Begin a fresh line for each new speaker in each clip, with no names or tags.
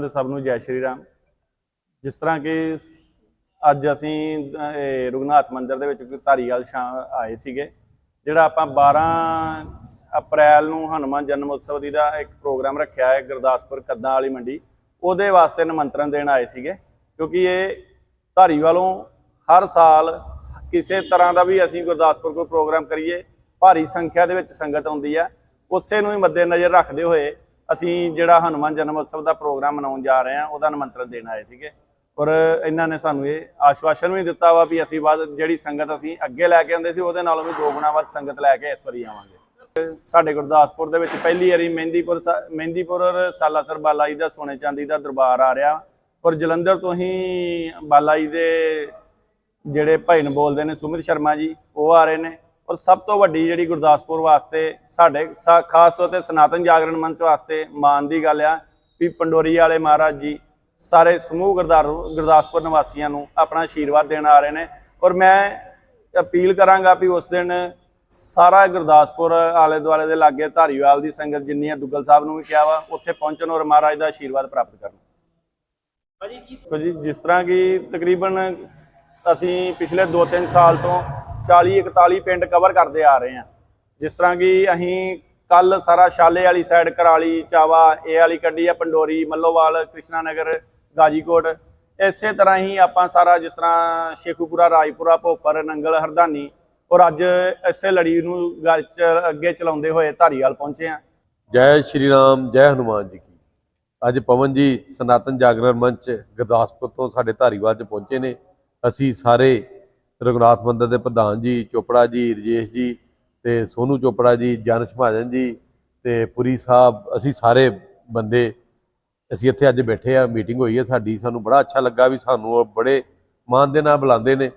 ਸਭ ਨੂੰ ਜੈ ਸ਼੍ਰੀ ਰਾਮ। ਜਿਸ ਤਰ੍ਹਾਂ ਕਿ ਅੱਜ ਅਸੀਂ ਅਹ, ਇਹ ਰਘੁਨਾਥ ਮੰਦਿਰ ਦੇ ਵਿੱਚ ਧਾਰੀਵਾਲ ਸ਼ਾਂ ਆਏ ਸੀਗੇ ਜਿਹੜਾ ਆਪਾਂ 12 ਅਪ੍ਰੈਲ ਨੂੰ ਹਨੂੰਮਾਨ ਜਨਮ ਉਤਸਵ ਦੀ ਦਾ ਇੱਕ ਪ੍ਰੋਗਰਾਮ ਰੱਖਿਆ ਹੈ ਗੁਰਦਾਸਪੁਰ ਕੱਦਾਂ ਵਾਲੀ ਮੰਡੀ। ਉਹਦੇ ਵਾਸਤੇ ਨਿਮੰਤਰਣ ਦੇਣ ਆਏ ਸੀਗੇ ਕਿਉਂਕਿ ਇਹ ਧਾਰੀਵਾਲੋਂ ਹਰ ਸਾਲ ਕਿਸੇ ਤਰ੍ਹਾਂ ਦਾ ਵੀ ਅਸੀਂ ਗੁਰਦਾਸਪੁਰ ਕੋਈ ਪ੍ਰੋਗਰਾਮ ਕਰੀਏ ਭਾਰੀ ਸੰਖਿਆ ਦੇ ਵਿੱਚ ਸੰਗਤ ਆਉਂਦੀ ਆ ਉਸੇ ਨੂੰ ਹੀ ਮੱਦੇਨਜ਼ਰ ਰੱਖਦੇ ਹੋਏ ਅਸੀਂ ਜਿਹੜਾ ਹਨੂੰਮਾਨ ਜਨਮ ਉਤਸਵ ਦਾ ਪ੍ਰੋਗਰਾਮ ਮਨਾਉਣ ਜਾ ਰਹੇ ਹਾਂ, ਉਹਦਾ ਨਿਮੰਤਰਣ ਦੇਣ ਆਏ ਸੀਗੇ। ਔਰ ਇਹਨਾਂ ਨੇ ਸਾਨੂੰ ਇਹ ਆਸ਼ਵਾਸਨ ਵੀ ਦਿੱਤਾ ਵਾ ਵੀ ਅਸੀਂ ਵੱਧ ਜਿਹੜੀ ਸੰਗਤ ਅਸੀਂ ਅੱਗੇ ਲੈ ਕੇ ਆਉਂਦੇ ਸੀ, ਉਹਦੇ ਨਾਲੋਂ ਵੀ ਦੋ ਗੁਣਾ ਵੱਧ ਸੰਗਤ ਲੈ ਕੇ ਇਸ ਵਾਰੀ ਆਵਾਂਗੇ। ਸਾਡੇ ਗੁਰਦਾਸਪੁਰ ਦੇ ਵਿੱਚ ਪਹਿਲੀ ਵਾਰੀ ਮਹਿੰਦੀਪੁਰ ਸਾ- ਮਹਿੰਦੀਪੁਰ ਔਰ ਸਾਲਾਸਰ ਬਾਲਾ ਜੀ ਦਾ, ਸੋਨੇ ਚਾਂਦੀ ਦਾ ਦਰਬਾਰ ਆ ਰਿਹਾ। ਔਰ ਜਲੰਧਰ ਤੋਂ ਹੀ ਬਾਲਾ ਜੀ ਦੇ ਜਿਹੜੇ ਭਜਨ ਬੋਲਦੇ ਨੇ ਸੁਮਿਤ ਸ਼ਰਮਾ ਜੀ, ਉਹ ਆ ਰਹੇ ਨੇ। ਔਰ ਸਭ ਤੋਂ ਵੱਡੀ ਜਿਹੜੀ ਗੁਰਦਾਸਪੁਰ ਵਾਸਤੇ ਸਾਡੇ ਖਾਸ ਤੌਰ ਤੇ ਸਨਾਤਨ ਜਾਗਰਣ ਮੰਚ ਵਾਸਤੇ ਮਾਣ ਦੀ ਗੱਲ ਆ ਵੀ ਪੰਡੋਰੀ ਵਾਲੇ ਮਹਾਰਾਜ ਜੀ ਸਾਰੇ ਸਮੂਹ ਗੁਰਦਾਰ ਗੁਰਦਾਸਪੁਰ ਨਿਵਾਸੀਆਂ ਨੂੰ ਆਪਣਾ ਆਸ਼ੀਰਵਾਦ ਦੇਣ ਆ ਰਹੇ ਨੇ ਔਰ ਮੈਂ ਅਪੀਲ ਕਰਾਂਗਾ ਵੀ ਉਸ ਦਿਨ ਸਾਰਾ ਗੁਰਦਾਸਪੁਰ ਆਲੇ ਦੁਆਲੇ ਦੇ ਲਾਗੇ ਧਾਰੀਵਾਲ ਦੀ ਸੰਗਤ ਜਿੰਨੀ ਆ ਦੁੱਗਲ ਸਾਹਿਬ ਨੂੰ ਵੀ ਕਿਹਾ ਵਾ ਉੱਥੇ ਪਹੁੰਚਣ ਔਰ ਮਹਾਰਾਜ ਦਾ ਆਸ਼ੀਰਵਾਦ ਪ੍ਰਾਪਤ ਕਰਨ। ਦੇਖੋ ਜੀ ਜਿਸ ਤਰ੍ਹਾਂ ਕਿ ਤਕਰੀਬਨ ਅਸੀਂ ਪਿਛਲੇ 2-3 ਸਾਲ ਤੋਂ 40-41 ਪਿੰਡ ਕਵਰ ਕਰਦੇ ਆ ਰਹੇ ਹਾਂ। ਜਿਸ ਤਰ੍ਹਾਂ ਕਿ ਅਸੀਂ ਕੱਲ ਸਾਰਾ ਸ਼ਾਲੇ ਵਾਲੀ ਸਾਈਡ ਕਰਾਲੀ, ਚਾਵਾ, ਇਹ ਵਾਲੀ ਕੱਢੀ ਆ, ਪੰਡੋਰੀ, ਮੱਲੋਵਾਲ ਕ੍ਰਿਸ਼ਨਾ ਨਗਰ ਗਾਜੀਕੋਟ। ਇਸੇ ਤਰ੍ਹਾਂ ਹੀ ਆਪਾਂ ਸਾਰਾ ਜਿਸ ਤਰ੍ਹਾਂ ਸ਼ੇਖੂਪੁਰਾ, ਰਾਜਪੁਰਾ, ਭੋਪਰ, ਨੰਗਲ ਹਰਦਾਨੀ ਔਰ ਅੱਜ ਇਸੇ ਲੜੀ ਨੂੰ ਗ- ਅੱਗੇ ਚਲਾਉਂਦੇ ਹੋਏ ਧਾਰੀਵਾਲ ਪਹੁੰਚੇ ਆ
ਜੈ ਸ਼੍ਰੀ ਰਾਮ, ਜੈ ਹਨੂਮਾਨ ਜੀ ਕੀ। ਅੱਜ ਪਵਨ ਜੀ, ਸਨਾਤਨ ਜਾਗਰਣ ਮੰਚ ਗੁਰਦਾਸਪੁਰ ਤੋਂ ਸਾਡੇ ਧਾਰੀਵਾਲ ਚ ਪਹੁੰਚੇ ਨੇ। ਅਸੀਂ ਸਾਰੇ ਰਘੁਨਾਥ ਮੰਦਰ ਦੇ ਪ੍ਰਧਾਨ ਜੀ, ਚੋਪੜਾ ਜੀ, ਰਜੇਸ਼ ਜੀ ਤੇ ਸੋਨੂ ਚੋਪੜਾ ਜੀ ਜਾਨਸ਼ ਮਹਾਜਨ ਜੀ ਤੇ ਪੁਰੀ ਸਾਹਿਬ, ਅਸੀਂ ਸਾਰੇ ਬੰਦੇ, ਅਸੀਂ ਇੱਥੇ ਅੱਜ ਬੈਠੇ ਆ ਮੀਟਿੰਗ ਹੋਈ ਹੈ ਸਾਡੀ, ਸਾਨੂੰ ਬੜਾ ਅੱਛਾ ਲੱਗਾ ਵੀ ਸਾਨੂੰ ਉਹ ਬੜੇ ਮਾਣ ਦੇ ਨਾਲ ਬੁਲਾਉਂਦੇ ਨੇ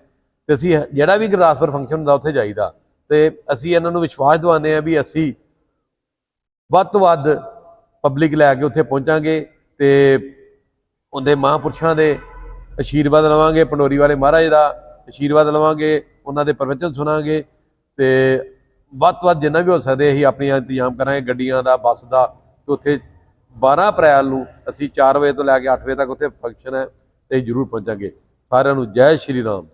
ਤੇ ਅਸੀਂ ਜਿਹੜਾ ਵੀ ਗੁਰਦਾਸਪੁਰ ਫੰਕਸ਼ਨ ਹੁੰਦਾ ਉੱਥੇ ਜਾਈਦਾ ਤੇ ਅਸੀਂ ਇਹਨਾਂ ਨੂੰ ਵਿਸ਼ਵਾਸ ਦਿਵਾਉਂਦੇ ਆ ਵੀ ਅਸੀਂ ਵੱਧ ਤੋਂ ਵੱਧ ਪਬਲਿਕ ਲੈ ਕੇ ਉੱਥੇ ਪਹੁੰਚਾਂਗੇ ਤੇ ਉਹਦੇ ਮਹਾਂਪੁਰਸ਼ਾਂ ਦੇ ਆਸ਼ੀਰਵਾਦ ਲਵਾਂਗੇ, ਪੰਡੋਰੀ ਵਾਲੇ ਮਹਾਰਾਜ ਦਾ ਆਸ਼ੀਰਵਾਦ ਲਵਾਂਗੇ, ਉਹਨਾਂ ਦੇ ਪ੍ਰਵਚਨ ਸੁਣਾਂਗੇ ਤੇ ਵੱਧ ਤੋਂ ਵੱਧ ਜਿੰਨਾ ਵੀ ਹੋ ਸਕਦੇ ਅਸੀਂ ਆਪਣੀਆਂ ਇੰਤਜ਼ਾਮ ਕਰਾਂਗੇ ਗੱਡੀਆਂ ਦਾ, ਬੱਸ ਦਾ ਤੇ ਉੱਥੇ 12 ਅਪ੍ਰੈਲ ਨੂੰ ਅਸੀਂ 4 ਵਜੇ ਤੋਂ ਲੈ ਕੇ 8 ਵਜੇ ਤੱਕ ਉੱਥੇ ਫੰਕਸ਼ਨ ਹੈ ਤੇ ਜ਼ਰੂਰ ਪਹੁੰਚਾਂਗੇ। ਸਾਰਿਆਂ ਨੂੰ ਜੈ ਸ਼੍ਰੀ ਰਾਮ।